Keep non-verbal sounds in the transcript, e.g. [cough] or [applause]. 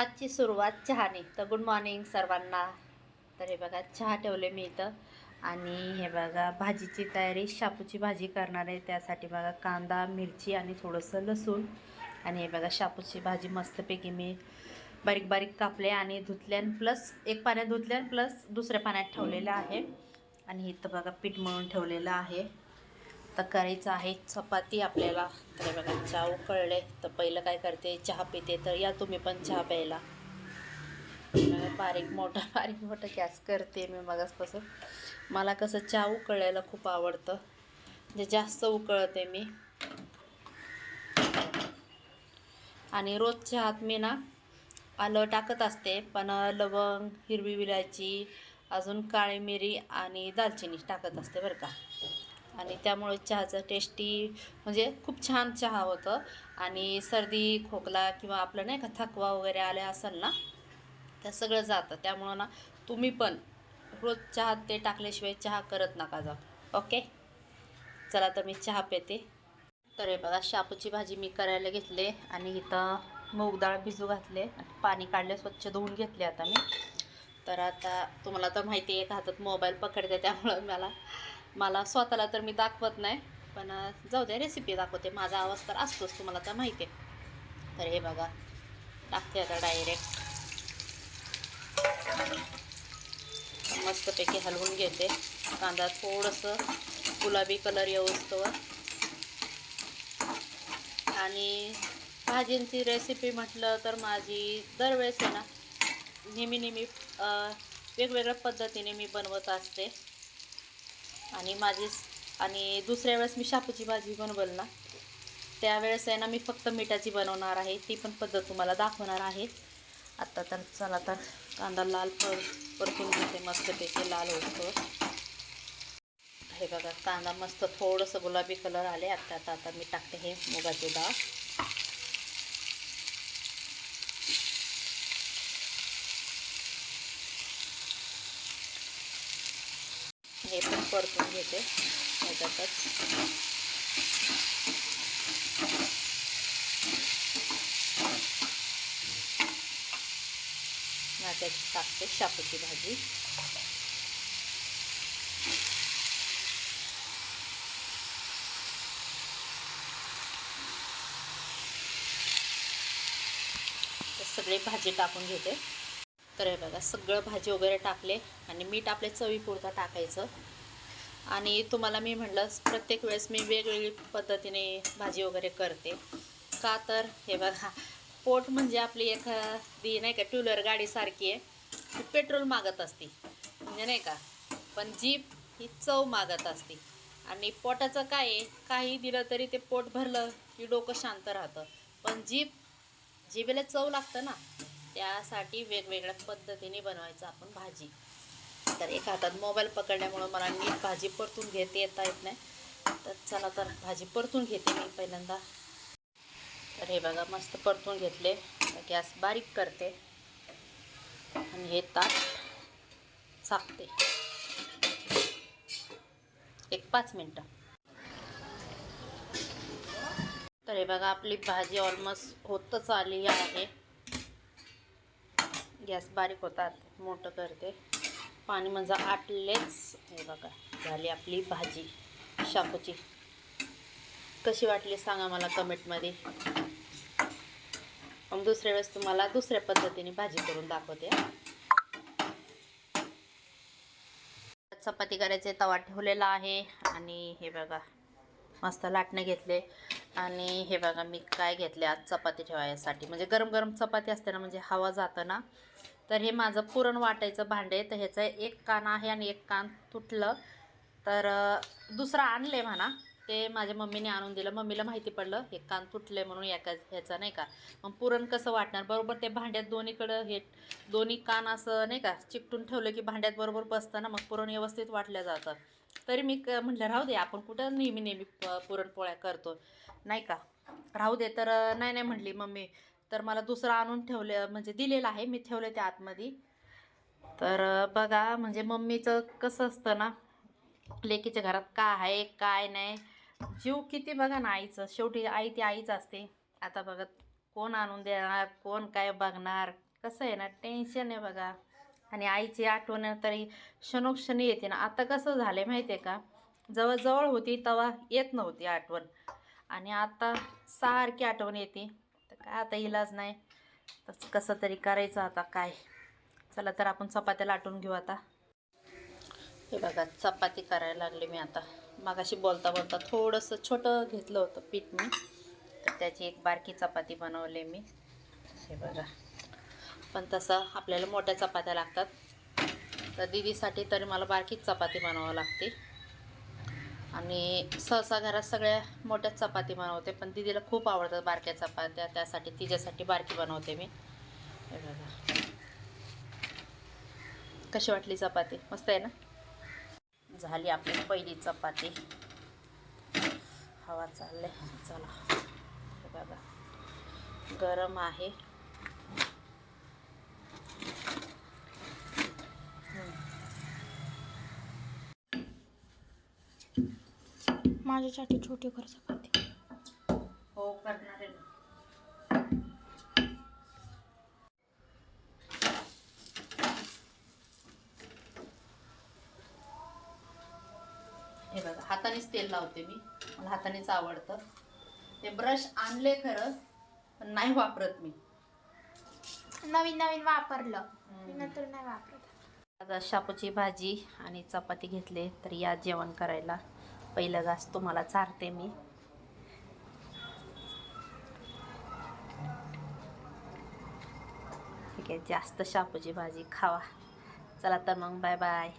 आजची सुरुवात चहाने. तर गुड मॉर्निंग सर्वांना. तर हे बघा चहा ठेवले मी इथं. आणि हे बघा भाजीची तयारी शापूची भाजी करणार आहे. त्यासाठी बघा कांदा मिरची आणि थोडंसं लसूण. आणि हे बघा शापूची भाजी मस्तपैकी मी बारीक बारीक कापले आणि धुतल्यान प्लस एक पाण्यात धुतल्यान प्लस दुसऱ्या पाण्यात ठेवलेलं आहे. आणि इथं बघा पीठ मळून ठेवलेलं आहे. तर करायचं आहे. चपाती आपल्याला. तर बघा चहा उकळले तर पहिलं काय करते? चहा पिते. तर या तुम्ही पण चहा प्यायला. बारीक मोठा [laughs] बारीक मोठा गॅस करते मी मगासपासून. मला कसं चहा उकळायला खूप आवडतं. म्हणजे जास्त उकळते मी. आणि रोजच्या आत मी ना आलं टाकत असते. पण लवंग हिरवी विलायची अजून काळी मिरी आणि दालचिनी टाकत असते बरं का. आणि त्यामुळे चहाचं टेस्टी म्हणजे खूप छान चहा होतं. आणि सर्दी खोकला किंवा आपलं नाही का थकवा वगैरे आले असेल ना त्या सगळं जातं. त्यामुळं ना तुम्ही पण रोज चहा ते टाकल्याशिवाय चहा करत नका जा ओके? चला तर मी चहा पेते. तर हे बघा शापूची भाजी मी करायला घेतले आणि इथं मूग डाळ भिजू घातले. पाणी काढले स्वच्छ धुवून घेतले आता मी. तर आता तुम्हाला तर माहिती आहे एक हातात मोबाईल पकडते त्यामुळं मला मला स्वतःला तर मी दाखवत नाही पण जाऊ द्या रेसिपी दाखवते. माझा आवाज तर असतोच तुम्हाला तर माहिती आहे. तर हे बघा टाकते आता डायरेक्ट मस्तपैकी हलवून घेते. कांदा थोडंसं गुलाबी कलर येऊस्तोवर. आणि भाजींची रेसिपी म्हटलं तर माझी दरवेळेस आहे ना नेहमी नेहमी वेगवेगळ्या पद्धतीने मी बनवत असते. आणि माझीच आणि दुसऱ्या वेळेस मी शापूची भाजी बनवल ना त्यावेळेस आहे ना मी फक्त मिठाची बनवणार आहे ती पण पद्धत तुम्हाला दाखवणार आहे. आत्ता तर चला तर कांदा लाल पर परतून घेते मस्तपैकी लाल होतो हे बघा कांदा मस्त थोडंसं गुलाबी कलर आले. आता आता आता मी टाकते हे मुगाची डाळ हे पण परतून घेते. त्याच्यातच. त्याची टाकते शापूची भाजी. तर सगळे भाजी टाकून घेते. तर हे बघा सगळं भाजी वगैरे टाकले आणि मीठ आपल्या चवीपुरता टाकायचं. आणि तुम्हाला मी म्हटलं प्रत्येक वेळेस मी वेगवेगळी पद्धतीने भाजी वगैरे करते. का तर हे बघा पोट म्हणजे आपली एखादी नाही का टू व्हीलर गाडीसारखी आहे ती पेट्रोल मागत असते म्हणजे नाही का. पण जीप ही चव मागत असते. आणि पोटाचं काय आहे काही दिलं तरी ते पोट भरलं की डोकं शांत राहतं. पण जीप जिभेला चव लागतं ना त्यासाठी वेगवेगळ्या पद्धतीने बनवायचं आपण भाजी. तर एका हातात मोबाईल पकडल्यामुळं मला नीट भाजी परतून घेते येता येत नाही. तर चला तर भाजी परतून घेते मी पहिल्यांदा. तर हे बघा मस्त परतून घेतले. गॅस बारीक करते. आणि हे ताट चाकते. एक पाच मिनटं. तर हे बघा आपली भाजी ऑलमोस्ट होतच आली आहे. गॅस बारीक होतात मोठं करते. पाणी म्हणजे आटलेच हे बघा झाली आपली भाजी शापूची कशी वाटली सांगा मला कमेंटमध्ये. मग दुसऱ्या वेळेस तुम्हाला दुसऱ्या पद्धतीने भाजी करून दाखवते चपाती करायचे तवा ठेवलेला आहे. आणि हे बघा मस्त लाटणे घेतले. आणि हे बघा मी काय घेतले आज चपाती ठेवायसाठी. म्हणजे गरम गरम चपाती असते ना म्हणजे हवा जातं ना तर हे माझं पुरण वाटायचं भांडे तर ह्याचं एक कान आहे आणि एक कान तुटलं. तर दुसरं आणले म्हणा. ते माझ्या मम्मीने आणून दिलं. मम्मीला माहिती पडलं हे कान तुटले म्हणून एका ह्याचं नाही का. मग पुरण कसं वाटणार? बरोबर ते भांड्यात दोन्हीकडं हे दोन्ही कान असं नाही का चिकटून ठेवलं की भांड्यात बरोबर बसतं ना मग पुरण व्यवस्थित वाटलं जातं. तरी मी क म्हटलं राहू दे आपण कुठं नेहमी नेहमी पुरणपोळ्या करतो. नाही का. राहू दे. तर नाही नाही म्हटली मम्मी. तर मला दुसरं आणून ठेवले म्हणजे दिलेलं आहे मी ठेवले त्या आतमध्ये. तर बघा म्हणजे मम्मीचं कसं असतं ना लेकीच्या घरात काय आहे काय नाही. जीव किती बघा ना आईचं शेवटी आई ती आईच असते. आता बघा कोण आणून देणार कोण काय बघणार कसं आहे ना टेन्शन आहे बघा. आणि आईची आठवण तरी क्षणोक्षणी येते ना. आता कसं झालं माहिती आहे का? जवळजवळ होती तेव्हा येत नव्हती आठवण. आणि आता सारखी आठवण येते. काय आता इलाज नाही. तर कसं तरी करायचं आता काय? चला तर आपण चपात्या लाटून घेऊ आता. हे बघा चपाती करायला लागले मी आता. मगाशी बोलता बोलता थोडंसं छोटं घेतलं होतं पीठ मी. तर त्याची एक बारकी चपाती बनवले मी. हे बघा. पण तसं आपल्याला मोठ्या चपात्या लागतात. तर दिदीसाठी तरी मला बारकीच चपाती बनवावं लागते. आणि सहसा घरात सगळ्या मोठ्याच चपाती बनवते पण दिदीला खूप आवडतात बारक्या चपात्या त्यासाठी तिच्यासाठी बारकी बनवते मी. बघा. कशी वाटली चपाती? मस्त आहे ना? झाली आपली पहिली चपाती. हवा चालले चला. बघा. गरम आहे. माझ्यासाठी छोटी कर चपाती हो करणार आहे. हे बघा हातानेच तेल लावते मी. मला हातानेच आवडतं. ते ब्रश आणले खरं पण नाही वापरत मी. नवीन नवीन वापरलं. नंतर नाही वापरत. आता शापूची भाजी आणि चपाती घेतले तर या जेवण करायला. पहिलं घास तुम्हाला चारते मी. ठीक आहे जास्त शापूची भाजी खावा. चला तर मग बाय बाय.